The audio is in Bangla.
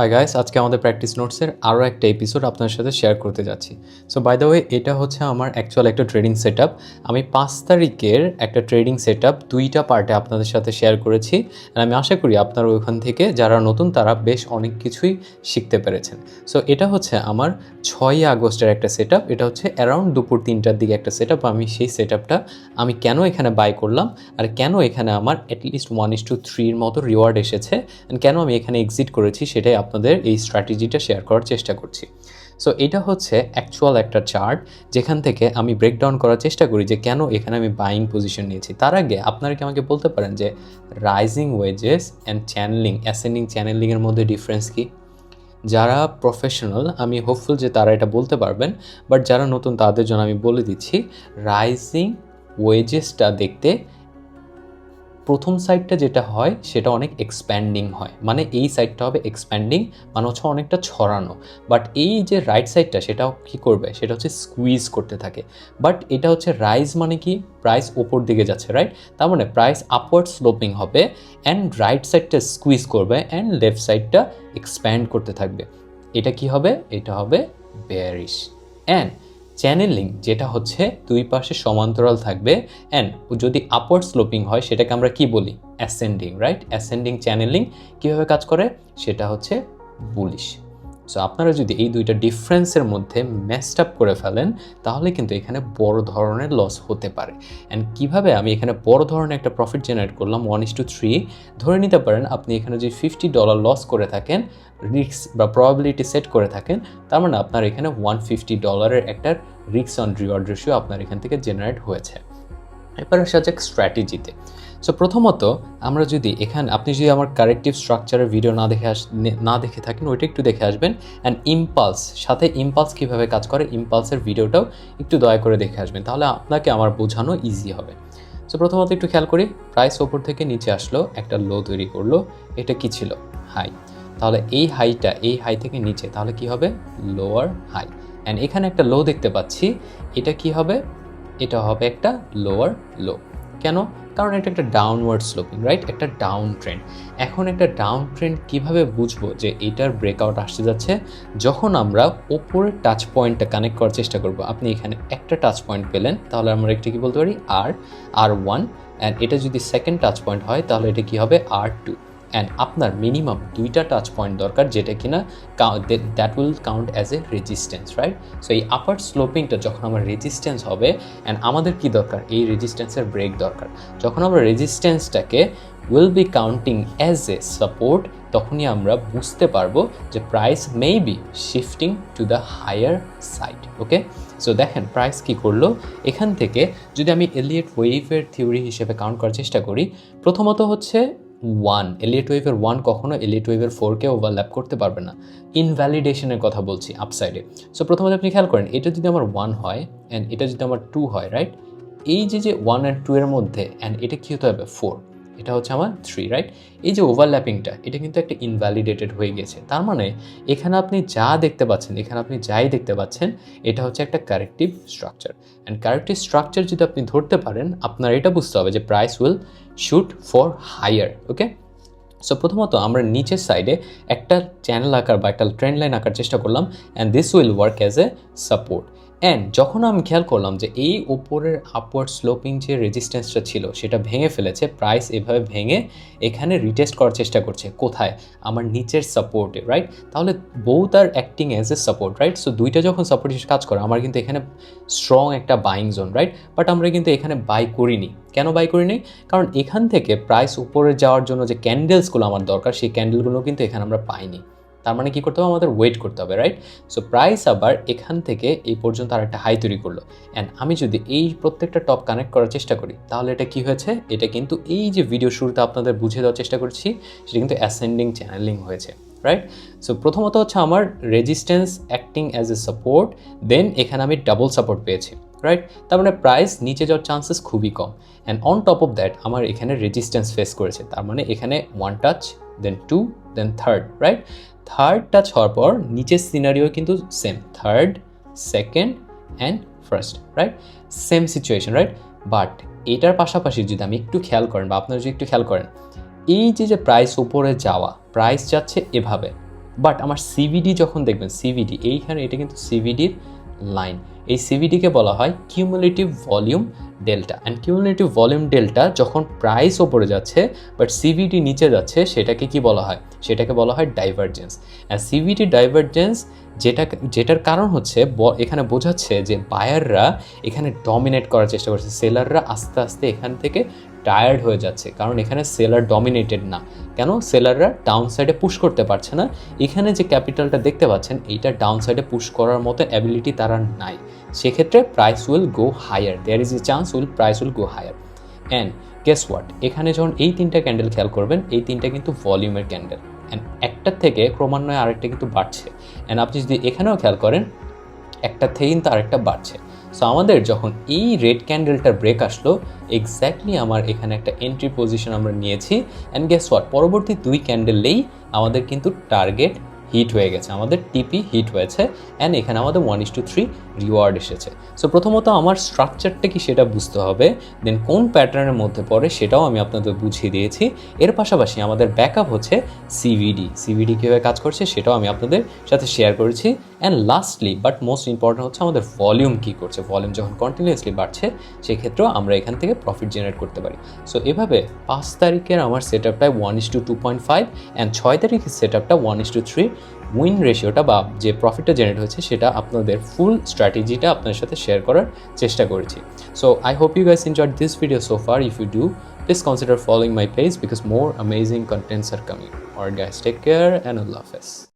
হাই গাইস আজকে আমাদের প্র্যাকটিস নোটসের আরও একটা এপিসোড আপনার সাথে শেয়ার করতে যাচ্ছি। সো বাই দ্য ওয়ে এটা হচ্ছে আমার অ্যাকচুয়াল একটা ট্রেডিং সেট আমি পাঁচ তারিখের একটা ট্রেডিং সেট দুইটা পার্টে আপনাদের সাথে শেয়ার করেছি। আর আমি আশা করি আপনারা ওইখান থেকে যারা নতুন, তারা বেশ অনেক কিছুই শিখতে পেরেছেন। সো এটা হচ্ছে আমার ছয়ই আগস্টের একটা সেট এটা হচ্ছে অ্যারাউন্ড দুপুর তিনটার দিকে একটা সেট আমি সেই সেট আমি কেন এখানে বাই করলাম? আর কেন এখানে আমার অ্যাটলিস্ট ওয়ান ইস টু থ্রির মতো রিওয়ার্ড এসেছে? অ্যান্ড কেন আমি এখানে এক্সিট করেছি? সেটাই আপনাদের এই স্ট্র্যাটেজিটা শেয়ার করার চেষ্টা করছি। সো এটা হচ্ছে অ্যাকচুয়াল একটা চার্ট যেখান থেকে আমি ব্রেকডাউন করার চেষ্টা করি যে কেন এখানে আমি বাইং পজিশন নিয়েছি। তার আগে আপনারা কি আমাকে বলতে পারেন যে rising wedges and channeling ascending চ্যানেলিংয়ের মধ্যে ডিফারেন্স কী? যারা প্রফেশনাল আমি হোপফুল যে তারা এটা বলতে পারবেন বাট যারা নতুন তাদের জন্য আমি বলে দিচ্ছি রাইজিং ওয়েজেসটা দেখতে প্রথম সাইডটা যেটা হয়, সেটা অনেক এক্সপ্যান্ডিং হয়। মানে এই সাইডটা হবে এক্সপ্যান্ডিং মানে হচ্ছে অনেকটা ছড়ানো। বাট এই যে রাইট সাইডটা সেটাও কী করবে? সেটা হচ্ছে স্কুইজ করতে থাকে। বাট এটা হচ্ছে রাইজ মানে কি? প্রাইস ওপর দিকে যাচ্ছে রাইট তার মানে প্রাইস আপওয়ার্ড স্লোপিং হবে অ্যান্ড রাইট সাইডটা স্কুইজ করবে অ্যান্ড লেফট সাইডটা এক্সপ্যান্ড করতে থাকবে। এটা কি হবে? এটা হবে বেয়ারিশ অ্যান্ড চ্যানেলিং, যেটা হচ্ছে দুই পাশে সমান্তরাল থাকবে অ্যান্ড যদি আপওয়ার্ড স্লোপিং হয়, সেটাকে আমরা কি বলি? অ্যাসেন্ডিং রাইট অ্যাসেন্ডিং চ্যানেলিং কীভাবে কাজ করে? সেটা হচ্ছে বুলিশ সো আপনারা যদি এই দুইটা ডিফারেন্সের মধ্যে ম্যাস্ট আপ করে ফেলেন, তাহলে কিন্তু এখানে বড় ধরনের লস হতে পারে। অ্যান্ড কীভাবে আমি এখানে বড় ধরনের একটা প্রফিট জেনারেট করলাম ওয়ান ইস টু থ্রি ধরে নিতে পারেন আপনি এখানে যদি ফিফটি ডলার লস করে থাকেন রিক্স বা প্রবাবিলিটি সেট করে থাকেন, তার মানে আপনার এখানে ওয়ান ফিফটি ডলারের একটা রিক্স অন রিওয়ার্ড রেশিও আপনার এখান থেকে জেনারেট হয়েছে। এবার আসা যাক স্ট্র্যাটেজিতে সো প্রথমত, আমরা যদি এখানে, আপনি যদি আমার কারেক্টিভ স্ট্রাকচারের ভিডিও না দেখে আস, না দেখে থাকেন, ওইটা একটু দেখে আসবেন। অ্যান্ড ইম্পালস সাথে ইম্পালস কীভাবে কাজ করে ইম্পালসের ভিডিওটাও একটু দয়া করে দেখে আসবেন, তাহলে আপনাকে আমার বোঝানো ইজি হবে। সো প্রথমত একটু খেয়াল করি প্রাইস ওপর থেকে নিচে আসলো, একটা লো তৈরি করল, এটা কি ছিল? হাই তাহলে এই হাইটা এই হাই থেকে নিচে, তাহলে কি হবে? লোয়ার হাই অ্যান্ড এখানে একটা লো দেখতে পাচ্ছি, এটা কি হবে? এটা হবে একটা লোয়ার লো কেন? কারণ এটা একটা ডাউনওয়ার্ড স্লোপিং রাইট একটা ডাউন ট্রেন্ড এখন একটা ডাউন ট্রেন্ড কীভাবে বুঝব যে এটার ব্রেকআউট আসতে যাচ্ছে? যখন আমরা ওপরের টাচ পয়েন্টটা কানেক্ট করার চেষ্টা করব, আপনি এখানে একটা টাচ পয়েন্ট পেলেন, তাহলে আমরা একটা কী বলতে পারি? আর আর ওয়ান অ্যান্ড এটা যদি সেকেন্ড টাচ পয়েন্ট হয়, তাহলে এটা কী হবে? আর টু অ্যান্ড আপনার মিনিমাম দুইটা টাচ পয়েন্ট দরকার যেটা কিনা that will count as a resistance right so এই আপার স্লোপিংটা যখন আমার রেজিস্ট্যান্স হবে অ্যান্ড আমাদের কি দরকার? এই রেজিস্ট্যান্সের ব্রেক দরকার। যখন আমরা রেজিস্ট্যান্সটাকে will be counting as a support তখনই আমরা বুঝতে পারব যে price may be shifting to the higher side okay so দেখেন প্রাইস কি করল? এখান থেকে যদি আমি এলিয়েট ওয়েভের থিওরি হিসেবে কাউন্ট করার চেষ্টা করি, প্রথমত হচ্ছে ওয়ান এলিয়েট ওয়েভের ওয়ান কখনো এলিয়েট ওয়েভের ফোরকে ওভারল্যাপ করতে পারবে না। ইনভ্যালিডেশনের কথা বলছি আপসাইডে সো প্রথমত আপনি খেয়াল করেন, এটা যদি আমার ওয়ান হয় অ্যান্ড এটা যদি আমার টু হয় রাইট এই যে যে ওয়ান অ্যান্ড টু এর মধ্যে অ্যান্ড এটা কী হতে হবে? ফোর এটা হচ্ছে আমার থ্রি রাইট এই যে ওভারল্যাপিংটা এটা কিন্তু একটা ইনভ্যালিডেটেড হয়ে গেছে। তার মানে এখানে আপনি যা দেখতে পাচ্ছেন, এখানে আপনি যাই দেখতে পাচ্ছেন, এটা হচ্ছে একটা corrective structure and corrective structure যদি আপনি ধরতে পারেন, আপনার এটা বুঝতে হবে যে price will shoot for higher okay so প্রথমত আমরা নিচের সাইডে একটা চ্যানেল আঁকার বা একটা ট্রেন্ড লাইন আঁকার চেষ্টা করলাম and this will work as a support and যখন আমি খেয়াল করলাম যে এই ওপরের আপওয়ার্ড স্লোপিং যে রেজিস্ট্যান্সটা ছিল, সেটা ভেঙে ফেলেছে প্রাইস এভাবে ভেঙে এখানে রিটেস্ট করার চেষ্টা করছে। কোথায়? আমার নিচের সাপোর্টে রাইট তাহলে both are acting as a support right so দুইটা যখন সাপোর্ট হিসেবে কাজ করে, আমার কিন্তু এখানে স্ট্রং একটা বাইং জোন রাইট বাট আমরা কিন্তু এখানে বাই করিনি। কেন বাই করিনি? কারণ এখান থেকে প্রাইস উপরে যাওয়ার জন্য যে ক্যান্ডেলসগুলো আমার দরকার, সেই ক্যান্ডেলগুলো কিন্তু এখানে আমরা পাইনি। তার মানে কী করতে হবে? আমাদের ওয়েট করতে হবে রাইট সো প্রাইস আবার এখান থেকে এই পর্যন্ত আর একটা হাই তৈরি করল। অ্যান্ড আমি যদি এই প্রত্যেকটা টপ কানেক্ট করার চেষ্টা করি, তাহলে এটা কি হয়েছে? এটা কিন্তু এই যে ভিডিও শুরুতে আপনাদের বুঝে দেওয়ার চেষ্টা করছি, সেটা কিন্তু অ্যাসেন্ডিং চ্যানেলিং হয়েছে রাইট সো প্রথমত হচ্ছে আমার resistance acting as a support then এখানে আমি ডাবল সাপোর্ট পেয়েছি রাইট তার মানে প্রাইস নিচে যাওয়ার চান্সেস খুবই কম। And on top of that আমার এখানে রেজিস্ট্যান্স ফেস করেছে। তার মানে এখানে one touch then two then third right third touch পর নিচের সিনারিও কিন্তু same third second and first right same situation right but এটার পাশাপাশি যদি আমি একটু খেয়াল করেন বা আপনারা যদি একটু খেয়াল করেন, এই যে যে প্রাইস উপরে যাওয়া প্রাইস যাচ্ছে এভাবে বাট আমার সিভিডি যখন দেখবেন সিভিডি এইখানে এটা কিন্তু সিভিডির লাইন এই সিভিডিকে বলা হয় cumulative volume delta and cumulative volume delta যখন প্রাইস ওপরে যাচ্ছে বাট সিভিডি নিচে যাচ্ছে, সেটাকে কি বলা হয়? সেটাকে বলা হয় ডাইভারজেন্স অ্যান্ড সিভিডি ডাইভারজেন্স যেটা, যেটার কারণ হচ্ছে এখানে বোঝাচ্ছে যে বায়াররা এখানে ডমিনেট করার চেষ্টা করছে সেলাররা আস্তে আস্তে এখান থেকে টায়ার্ড হয়ে যাচ্ছে, কারণ এখানে সেলার ডমিনেটেড না। কেন? সেলাররা ডাউন সাইডে পুশ করতে পারছে না। এখানে যে ক্যাপিটালটা দেখতে পাচ্ছেন, এইটা ডাউন সাইডে পুশ করার মতো অ্যাবিলিটি তারা নাই। সেক্ষেত্রে price will go higher there is a chance will price will go higher and guess what এখানে যখন এই তিনটা ক্যান্ডেল খেয়াল করবেন, এই তিনটা কিন্তু ভলিউমের ক্যান্ডেল অ্যান্ড একটার থেকে ক্রমান্বয়ে আরেকটা কিন্তু বাড়ছে। অ্যান্ড আপনি যদি এখানেও খেয়াল করেন একটা থেকে কিন্তু আরেকটা বাড়ছে। সো আমাদের যখন এই রেড ক্যান্ডেলটার ব্রেক আসলো এক্স্যাক্টলি আমার এখানে একটা এন্ট্রি পজিশন আমরা নিয়েছি। অ্যান্ড গেস হোয়াট পরবর্তী দুই ক্যান্ডেলেই আমাদের কিন্তু টার্গেট হিট হয়ে গেছে। আমাদের টিপি হিট হয়েছে। অ্যান্ড এখানে আমাদের one is to three reward এসেছে। সো প্রথমত আমার স্ট্রাকচারটা কি সেটা বুঝতে হবে। দেন কোন প্যাটার্নের মধ্যে পড়ে সেটাও আমি আপনাদের বুঝিয়ে দিয়েছি। এর পাশাপাশি আমাদের ব্যাকআপ হচ্ছে সিভিডি সিভিডি কীভাবে কাজ করছে সেটাও আমি আপনাদের সাথে শেয়ার করেছি। And lastly but most important হচ্ছে আমাদের ভলিউম কী করছে? ভলিউম যখন কন্টিনিউয়াসলি বাড়ছে সেক্ষেত্রেও আমরা এখান থেকে প্রফিট জেনারেট করতে পারি। সো এভাবে পাঁচ তারিখের আমার set আপটায় one is to two point five and ছয় তারিখের সেট আপটা one is to three win রেশিওটা বা যে প্রফিটটা জেনারেট হয়েছে সেটা আপনাদের ফুল স্ট্র্যাটেজিটা আপনাদের সাথে শেয়ার করার চেষ্টা করেছি। So I hope you guys enjoyed this video so far if you do please consider following my page because more amazing contents are coming or guys, take care and Allah Hafiz.